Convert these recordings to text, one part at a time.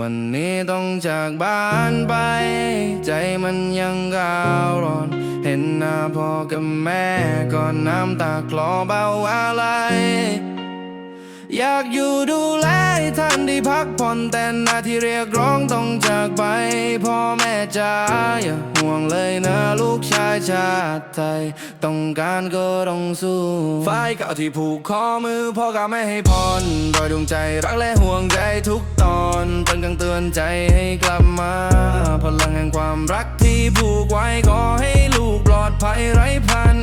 วันนี้ต้องจากบ้านไป ใจมันยังก้าวร้อน เห็นหน้าพ่อกับแม่ก่อนน้ำตาคลอเบาอะไร อยากอยู่ดูแลท่านได้พักผ่อนแต่หน้าที่เรียกร้องต้องจากไป พ่อแม่จ๋าอย่าห่วง ชาติไทยต้องการก็ต้องสู้ฝ่ายเก่าที่ผูกคอมือพ่อกับแม่ให้พรรอยดวงใจรักและห่วงใจทุกตอนเป็นกังเตือนใจให้กลับมา พลังแห่งความรักที่ผูกไว้ขอให้ลูกปลอดภัยไร้พัน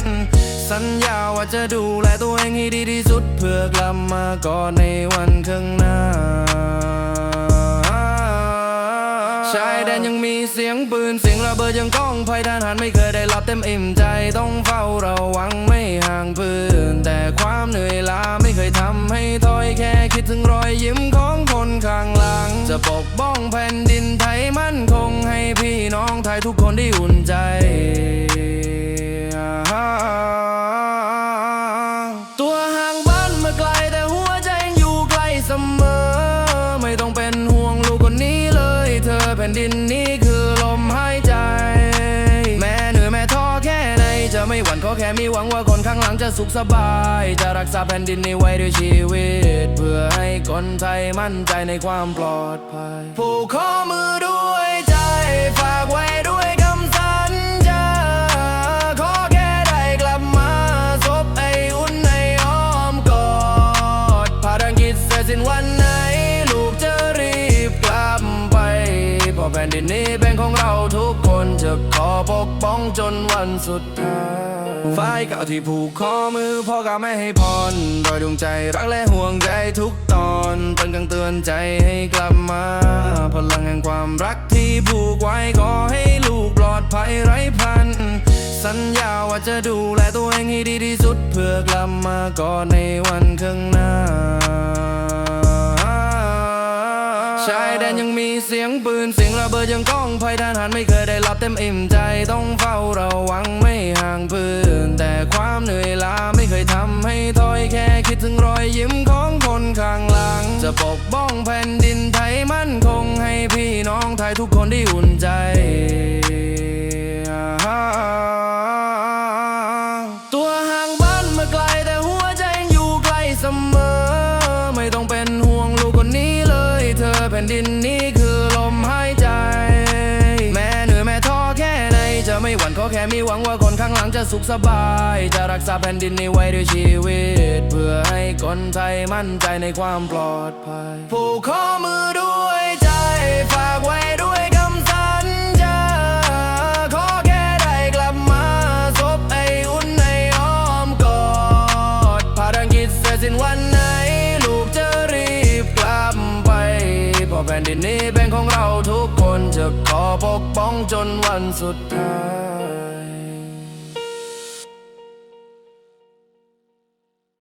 สัญญาว่าจะดูแลตัวเองให้ดีที่สุด เพื่อกลับมาก่อนในวันข้างหน้า นยังมีเสียงปืนเสียงระเบิดยังก้องภัยทหารไม่เคยได้รับเต็มอิ่มใจต้องเฝ้าระวังไม่ห่างเพื่อนแต่ความเหนื่อยล้าไม่เคยทำให้ถอยแค่คิดถึงรอยยิ้มของคนข้างหลัง จะปกป้องแผ่นดินไทยมั่นคงให้พี่น้องไทยทุกคนได้อุ่นใจ ดินนี้คือลมหายใจ แม่เหนื่อยแม่ท้อแค่ไหน จะไม่หวั่นขอแค่มีหวังว่าคนข้างหลังจะสุขสบาย จะรักษาแผ่นดินนี้ไว้ด้วยชีวิต เพื่อให้คนไทยมั่นใจในความปลอดภัย ผูกข้อมือด้วยใจฝากไว้ด้วยคำสัญญาขอแค่ได้กลับมาซบไออุ่นในอ้อมกอดภารกิจเสร็จสิ้นวัน แผ่นดินนี้เป็นของเราทุกคนจะขอปกป้องจนวันสุดท้ายฝ่ายเก่าที่ผูกข้อมือพ่อกับแม่ให้พรรอยดวงใจรักและห่วงใจทุกตอนเป็นกังเตือนใจให้กลับมา พลังแห่งความรักที่ผูกไว้ขอให้ลูกปลอดภัยไร้พัน สัญญาว่าจะดูแลตัวเองให้ดีที่สุด เพื่อกลับมากอนในวันข้างหน้า ชายแดนยังมีเสียงปืนเสียงระเบิดยังก้องภัยทหารไม่เคยได้รับเต็มอิ่มใจต้องเฝ้าระวังไม่ห่างเพื่อนแต่ความเหนื่อยล้าไม่เคยทำให้ถอยแค่คิดถึงรอยยิ้มของคนข้างหลัง จะปกป้องแผ่นดินไทยมั่นคงให้พี่น้องไทยทุกคนได้อุ่น แค่มีหวังว่าคนข้างหลังจะสุขสบาย จะรักษาแผ่นดินนี้ไว้ด้วยชีวิต เพื่อให้คนไทยมั่นใจในความปลอดภัย ผูกข้อมือด้วยใจฝากไว้ด้วยคำสัญญาขอแค่ได้กลับมาซบไออุ่นในอ้อมกอดภารกิจเสร็จสิ้นวันไหน ลูกจะรีบกลับไปเพราะแผ่นดินนี้เป็นของเราทุกคนจะขอปกป้องจนวันสุดท้าย